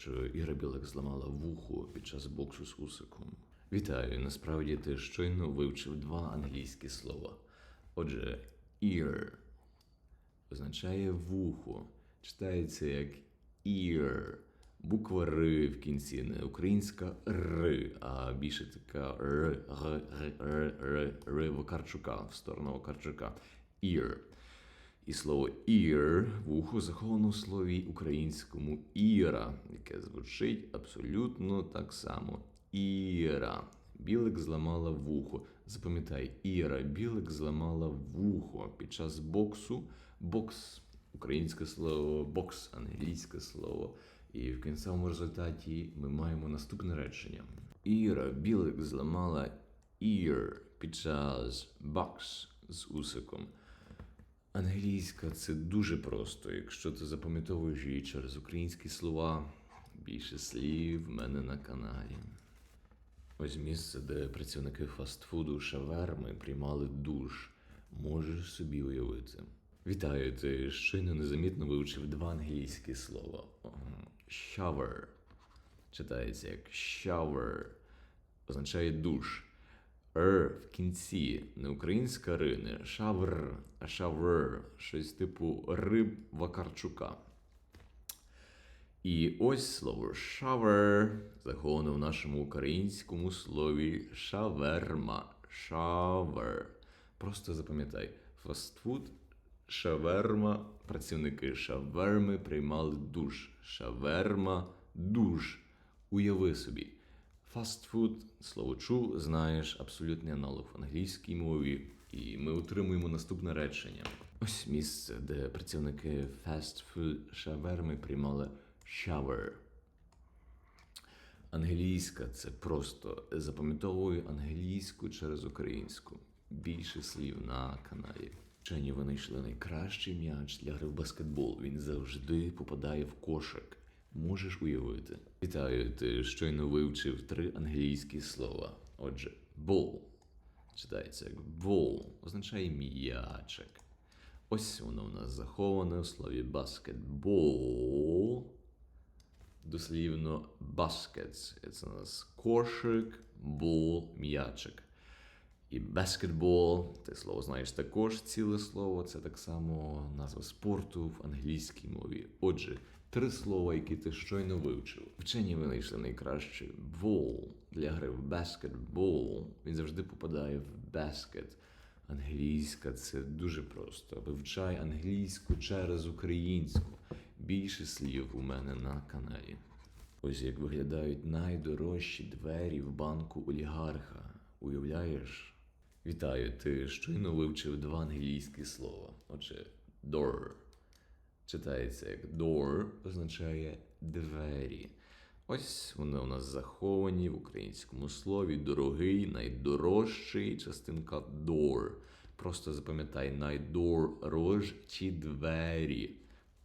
що Іра Білик зламала вухо під час боксу з Усиком. Вітаю! Насправді ти щойно вивчив два англійські слова. Отже, ear означає вухо, читається як ear. Буква Р в кінці, не українська Р, а більше така Р, Р, Р, Р, Р, Р Вакарчука, в сторону Вакарчука. Ear. І слово ear вухо заховано в слові українському іра, яке звучить абсолютно так само. Іра. Білик зламала вухо. Запам'ятай, Іра, білик зламала вухо під час боксу. Бокс, українське слово, бокс, англійське слово. І в кінцевому результаті ми маємо наступне речення. Іра, білик зламала ear під час бокс з усиком. Англійська це дуже просто. Якщо ти запам'ятовуєш її через українські слова, більше слів в мене на каналі. Ось місце, де працівники фастфуду шаверми приймали душ. Можеш собі уявити. Вітаю, ти щойно незамітно вивчив два англійські слова. Shower. Читається як shower. Означає душ. Р в кінці, не українська ри, не шавр, шавр, щось типу риб Вакарчука. І ось слово shower заховане в нашому українському слові шаверма. Шавер. Просто запам'ятай, фастфуд, шаверма, працівники шаверми приймали душ. Шаверма, душ. Уяви собі. Фастфуд, слово чув, знаєш, абсолютний аналог в англійській мові, і ми отримуємо наступне речення. Ось місце, де працівники фастфуд шаверми приймали shower. Англійська це просто запам'ятовую англійську через українську. Більше слів на каналі. Вчені винайшли найкращий м'яч для гри в баскетбол. Він завжди попадає в кошик. Можеш уявити. Вітаю, ти щойно вивчив три англійські слова. Отже, ball читається як ball, означає м'ячик. Ось воно в нас заховане у слові basketball. Дослівно baskets. Це у нас кошик, ball, м'ячик. І баскетбол, ти слово знаєш також ціле слово, це так само назва спорту в англійській мові. Отже, три слова, які ти щойно вивчив. Вчені винайшли найкраще ball для гри в баскетбол. Він завжди попадає в баскет. Англійська це дуже просто. Вивчай англійську через українську. Більше слів у мене на каналі. Ось як виглядають найдорожчі двері в банку олігарха. Уявляєш? Вітаю, ти щойно вивчив два англійські слова. Отже, door. Читається як door, означає двері. Ось вони у нас заховані в українському слові. Дорогий, найдорожчий, частинка door. Просто запам'ятай найдорожчі двері.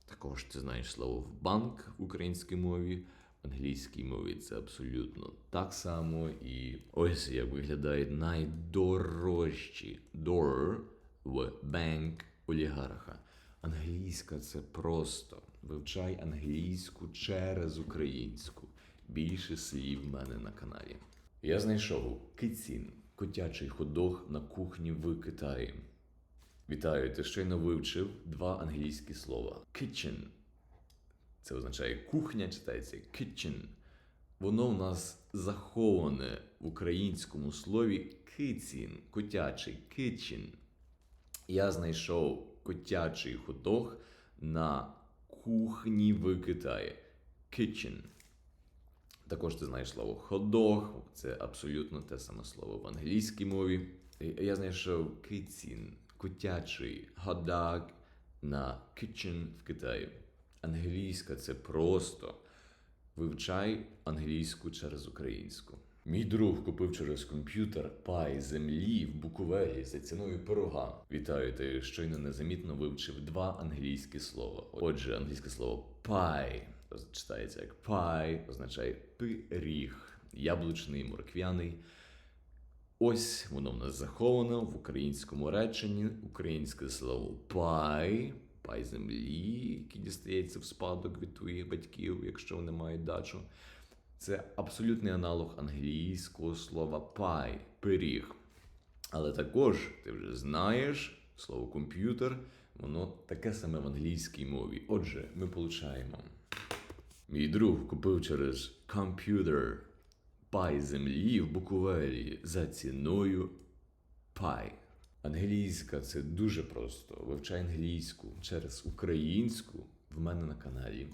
Також ти знаєш слово в банк в українській мові. В англійській мові це абсолютно так само. І ось як виглядають найдорожчі door в банк олігарха. Англійська це просто. Вивчай англійську через українську. Більше слів в мене на каналі. Я знайшов кицін, котячий ходох на кухні в Китаї. Вітаю, ти щойно вивчив два англійські слова: kitchen це означає кухня, читається kitchen. Воно в нас заховане в українському слові кицін, котячий kitchen. Я знайшов котячий ходох на кухні в Китаї. Kitchen. Також ти знаєш слово ходох, це абсолютно те саме слово в англійській мові. Я знайшов кицін, котячий ходаг на kitchen в Китаї. Англійська це просто. Вивчай англійську через українську. Мій друг купив через комп'ютер пай землі в Буковелі за ціною пирога. Вітаю, ти щойно незамітно вивчив два англійські слова. Отже, англійське слово пай читається як пай, означає пиріг, яблучний, морквяний. Ось воно в нас заховано в українському реченні. Українське слово пай пай землі, який дістається в спадок від твоїх батьків, якщо вони мають дачу. Це абсолютний аналог англійського слова пай, пиріг. Але також ти вже знаєш слово комп'ютер, воно таке саме в англійській мові. Отже, ми получаємо. Мій друг купив через комп'ютер пай землі в Буковелі за ціною пай. Англійська це дуже просто. Вивчай англійську через українську в мене на каналі.